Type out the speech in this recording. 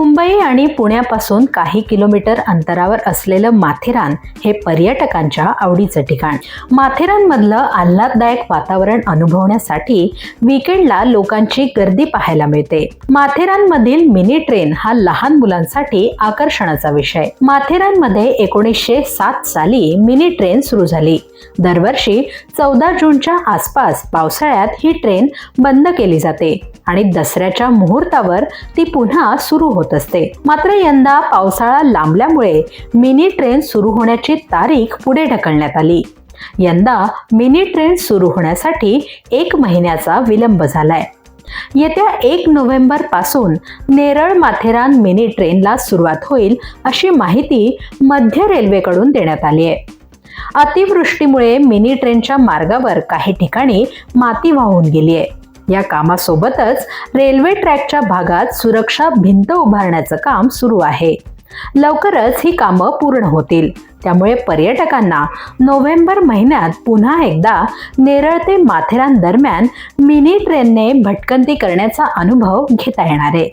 मुंबई आणि पुण्यापासून काही किलोमीटर अंतरावर असलेलं माथेरान हे पर्यटकांच्या आवडीचं ठिकाण. माथेरानमधलं आल्हाददायक वातावरण अनुभवण्यासाठी विकेंडला लोकांची गर्दी पाहायला मिळते. माथेरानमधील मिनी ट्रेन हा लहान मुलांसाठी आकर्षणाचा विषय. माथेरानमध्ये एकोणीसशे सात साली मिनी ट्रेन सुरू झाली. दरवर्षी चौदा जूनच्या आसपास पावसाळ्यात ही ट्रेन बंद केली जाते. आणि दसऱ्याच्या मुहूर्तावर ती पुन्हा सुरू होत असते. मात्र यंदा पावसाळा लांबल्यामुळे मिनी ट्रेन सुरू होण्याची तारीख पुढे ढकलण्यात आली. यंदा मिनी ट्रेन सुरू होण्यासाठी एक महिन्याचा विलंब झालाय. येत्या एक नोव्हेंबरपासून नेरळ माथेरान मिनी ट्रेनला सुरुवात होईल अशी माहिती मध्य रेल्वेकडून देण्यात आली आहे. अतिवृष्टीमुळे मिनी ट्रेनच्या मार्गावर काही ठिकाणी माती वाहून गेली आहे. या कामासोबतच रेल्वे ट्रॅकच्या भागात सुरक्षा भिंत उभारण्याचं काम सुरू आहे. लवकरच ही कामं पूर्ण होतील. त्यामुळे पर्यटकांना नोव्हेंबर महिन्यात पुन्हा एकदा नेरळ ते माथेरान दरम्यान मिनी ट्रेनने भटकंती करण्याचा अनुभव घेता येणार आहे.